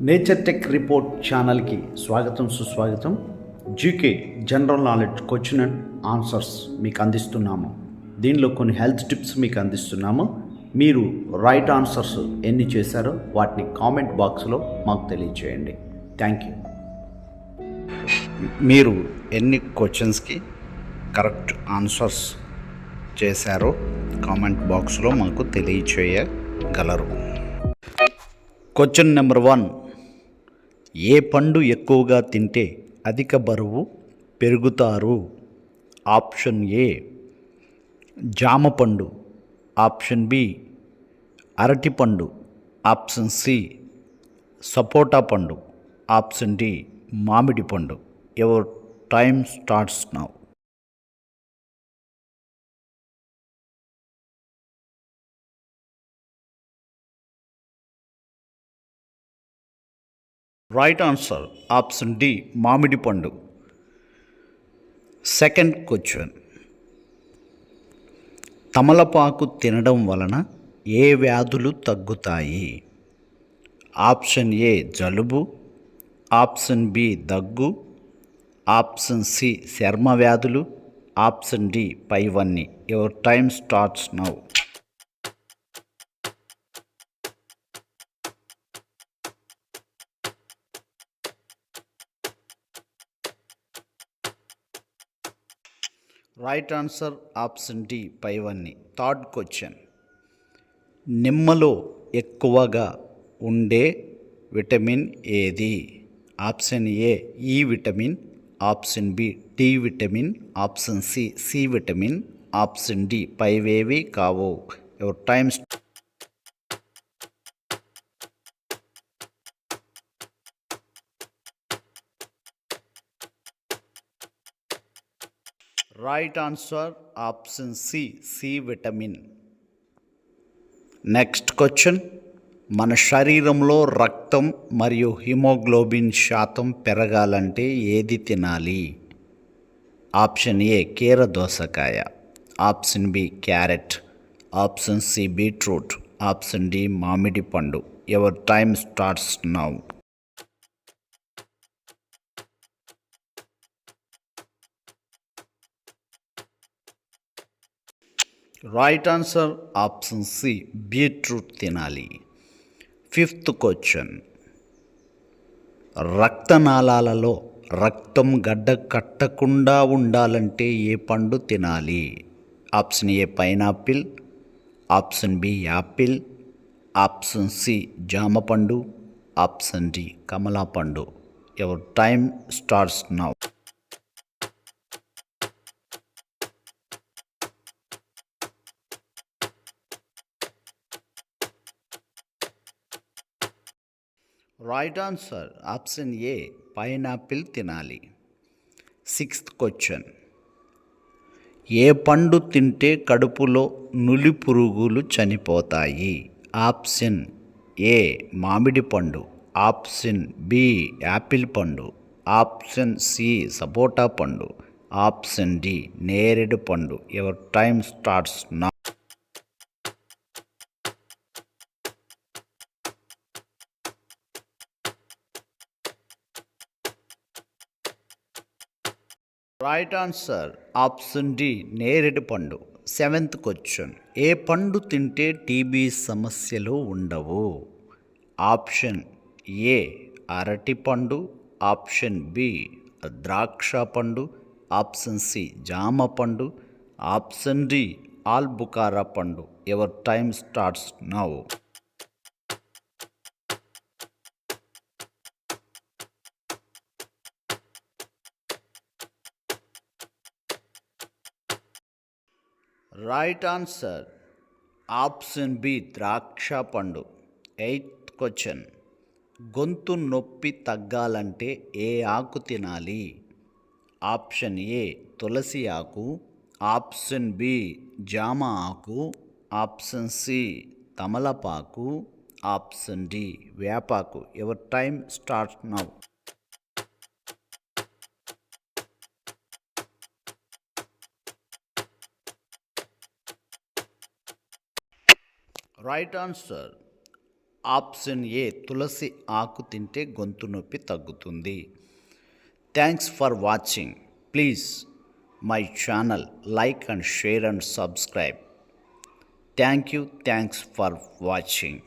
Nature tech report ఛానల్కి స్వాగతం సుస్వాగతం. GK general knowledge question and answers మీకు అందిస్తున్నాము. దీనిలో కొన్ని హెల్త్ టిప్స్ మీకు అందిస్తున్నాము. మీరు రైట్ ఆన్సర్స్ ఎన్ని చేశారో వాటిని కామెంట్ బాక్స్లో మాకు తెలియచేయండి. థ్యాంక్ యూ మీరు ఎన్ని క్వశ్చన్స్కి కరెక్ట్ ఆన్సర్స్ చేశారో కామెంట్ బాక్స్లో మాకు తెలియచేయగలరు. క్వశ్చన్ నెంబర్ వన్ ఏ పండు ఎక్కువగా తింటే అధిక బరువు పెరుగుతారు? ఆప్షన్ ఏ జామ పండు. ఆప్షన్ బి అరటిపండు ఆప్షన్ సి సపోటా పండు. ఆప్షన్ డి మామిడి పండు. Your time starts now. Right answer option D మామిడి పండు. సెకండ్ క్వశ్చన్ తమలపాకు తినడం వలన ఏ వ్యాధులు తగ్గుతాయి? ఆప్షన్ ఏ జలుబు. ఆప్షన్ బి దగ్గు. ఆప్షన్ సి చర్మ వ్యాధులు. ఆప్షన్ డి పైవన్నీ. Your time starts now right answer option D పైవన్నీ. థర్డ్ క్వశ్చన్ నిమ్మలో ఎక్కువగా ఉండే విటమిన్ ఏది? Option A E vitamin option B D vitamin option C C vitamin option D పైవేవి కావు. Your times right answer option C C vitamin next question మన శరీరంలో రక్తం మరియు హిమోగ్లోబిన్ శాతం పెరగాలంటే ఏది తినాలి? ఆప్షన్ ఏ కీర దోసకాయ. Option B carrot. Option C beetroot. Option D మామిడి పండు. Ever time starts now right answer option C beetroot తినాలి. ఫిఫ్త్ క్వశ్చన్ రక్తనాళాలలో రక్తం గడ్డ కట్టకుండా ఉండాలంటే ఏ పండు తినాలి? Option A pineapple option B apple option C జామ పండు. ఆప్షన్ డి కమలా పండు. Ever time starts now right answer option A pineapple తినాలి. సిక్స్త్ క్వశ్చన్ ఏ పండు తింటే కడుపులో నులి పురుగులు చనిపోతాయి? ఆప్షన్ ఏ మామిడి పండు. ఆప్షన్ బి యాపిల్ పండు. ఆప్షన్ సి సపోటా పండు. ఆప్షన్ డి నేరేడు పండు. Ever time starts now right answer option D నేరేడు పండు. సెవెంత్ క్వశ్చన్ ఏ పండు తింటే టీబీ సమస్యలు ఉండవు? ఆప్షన్ ఏ అరటి పండు. ఆప్షన్ బి ద్రాక్ష పండు. ఆప్షన్ సి జామ పండు. ఆప్షన్ డి ఆల్బుకారా పండు. Ever time starts now right answer option B ద్రాక్ష పండు ఎయిత్ క్వశ్చన్ గొంతు నొప్పి తగ్గాలంటే ఏ ఆకు తినాలి? ఆప్షన్ ఏ తులసి ఆకు. ఆప్షన్ బి జామ ఆకు. ఆప్షన్ సి తమలపాకు. ఆప్షన్ డి వేపాకు. Ever time start now right answer. Option A తులసి ఆకు తింటే గొంతు నొప్పి తగ్గుతుంది. Thanks for watching. Please my channel like and share and subscribe. Thank you thanks for watching.